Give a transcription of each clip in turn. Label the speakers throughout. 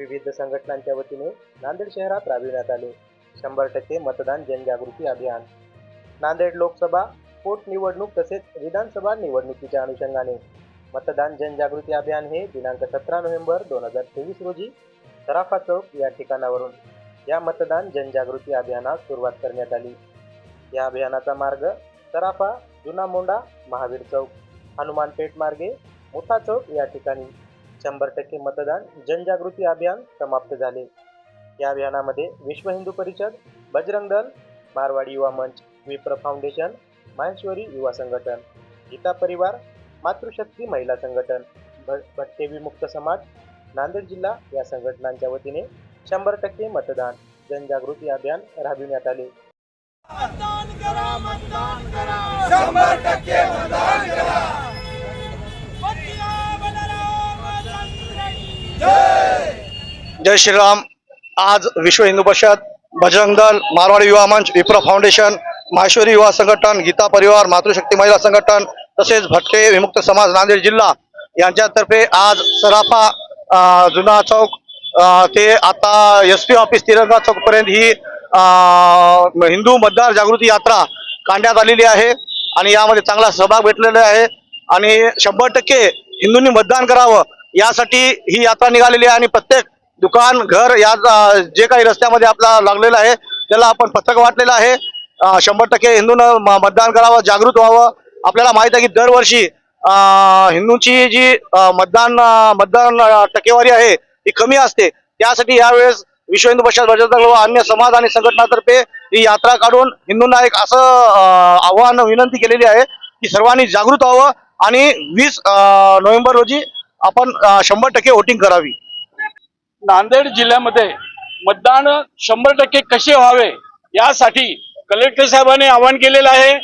Speaker 1: विविध संघटनांच्या वतीने नांदेड शहरात राबविण्यात आले. शंभर टक्के मतदान जनजागृती अभियान. नांदेड लोकसभा पोटनिवडणूक तसेच विधानसभा निवडणुकीच्या अनुषंगाने मतदान जनजागृती अभियान हे दिनांक सतरा नोव्हेंबर दोन हजार तेवीस रोजी सराफा चौक या ठिकाणावरून या मतदान जनजागृती अभियानास सुरुवात करण्यात आली. या अभियानाचा मार्ग सराफा जुना मोंडा महावीर चौक हनुमान पेठ मार्गे मोठा चौक या ठिकाणी शंभर टक्के मतदान जनजागृती अभियान समाप्त झाले. या अभियानामध्ये विश्व हिंदू परिषद बजरंग दल मारवाडी युवा मंच विप्र फाउंडेशन माहेश्वरी युवा संघटन गीता परिवार मातृशक्ती महिला संघटन भ भटके विमुक्त समाज नांदेड जिल्हा या संघटनांच्या वतीने शंभर टक्के मतदान जनजागृती अभियान राबविण्यात आले.
Speaker 2: जय श्रीराम. आज विश्व हिंदू परिषद बजरंग दल मारवाडी युवा मंच विप्रो फाउंडेशन माहेश्वरी युवा संघटन गीता परिवार मातृशक्ती महिला संघटन तसेच भटके विमुक्त समाज नांदेड जिल्हा यांच्यातर्फे आज सराफा जुना चौक ते आता एस पी ऑफिस तिरंगा चौकपर्यंत ही हिंदू मतदार जागृती यात्रा काढण्यात आलेली आहे आणि यामध्ये चांगला सहभाग भेटलेला आहे आणि शंभर टक्के हिंदूंनी मतदान करावं यासाठी ही यात्रा निघालेली आहे आणि प्रत्येक दुकान घर या जे काही रस्त्यामध्ये आपला लागलेलं आहे त्याला आपण पथक वाटलेलं आहे. शंभर टक्के हिंदूनं म- मतदान करावं जागृत व्हावं. आपल्याला माहीत आहे की दरवर्षी हिंदूंची जी मतदान मतदान टक्केवारी आहे ती कमी असते. त्यासाठी यावेळेस विश्व हिंदू परिषद बजरंग व अन्य समाज आणि संघटनातर्फे ही यात्रा काढून हिंदूंना एक असं आव्हान विनंती केलेली आहे की सर्वांनी जागृत व्हावं आणि वीस नोव्हेंबर रोजी आपण शंभर टक्के वोटिंग करावी.
Speaker 3: नांदेड जिल्ह्यामध्ये मतदान शंभर टक्के कसे व्हावे यासाठी कलेक्टर साहेबांनी आवाहन केलेलं आहे.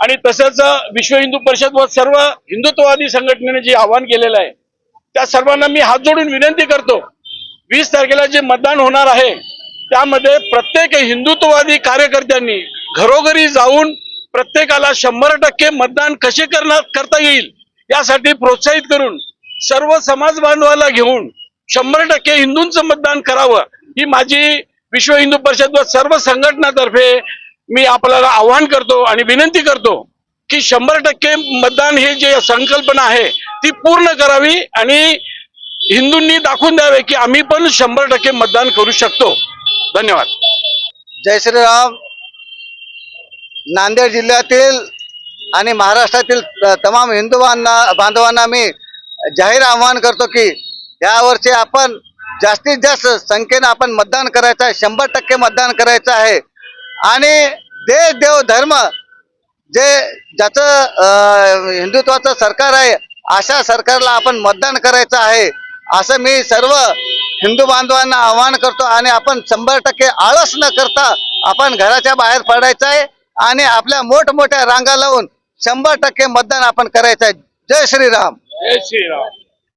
Speaker 3: आणि तसंच विश्व हिंदू परिषद व सर्व हिंदुत्ववादी संघटनेने जे आवाहन केलेलं आहे त्या सर्वांना मी हात जोडून विनंती करतो वीस तारखेला जे मतदान होणार आहे त्यामध्ये प्रत्येक हिंदुत्ववादी कार्यकर्त्यांनी घरोघरी जाऊन प्रत्येकाला शंभर टक्के मतदान कसे करणार करता येईल यासाठी प्रोत्साहित करून सर्व समाज बांधवाला घेऊन शंभर टक्के हिंदूंचं मतदान करावं. ही माझी विश्व हिंदू परिषद व सर्व संघटनातर्फे मी आपल्याला आव्हान करतो आणि विनंती करतो की शंभर टक्के मतदान हे जे संकल्पना आहे ती पूर्ण करावी आणि हिंदूंनी दाखवून द्यावे की आम्ही पण शंभर टक्के मतदान करू शकतो. धन्यवाद.
Speaker 2: जय श्रीराम. नांदेड जिल्ह्यातील आणि महाराष्ट्रातील तमाम हिंदू बांधवांना मी जाहीर आव्हान करतो की यावर्षी आपण जास्तीत जास्त संख्येनं आपण मतदान करायचं आहे. शंभर टक्के मतदान करायचं आहे. आणि देश देव धर्म जे ज्याचं हिंदुत्वाचं सरकार आहे अशा सरकारला आपण मतदान करायचं आहे. असं मी सर्व हिंदू बांधवांना आवाहन करतो आणि आपण शंभर टक्के आळस न करता आपण घराच्या बाहेर पडायचं आहे आणि आपल्या मोठमोठ्या रांगा लावून शंभर टक्के मतदान आपण करायचं आहे. जय श्रीराम.
Speaker 3: जय श्रीराम.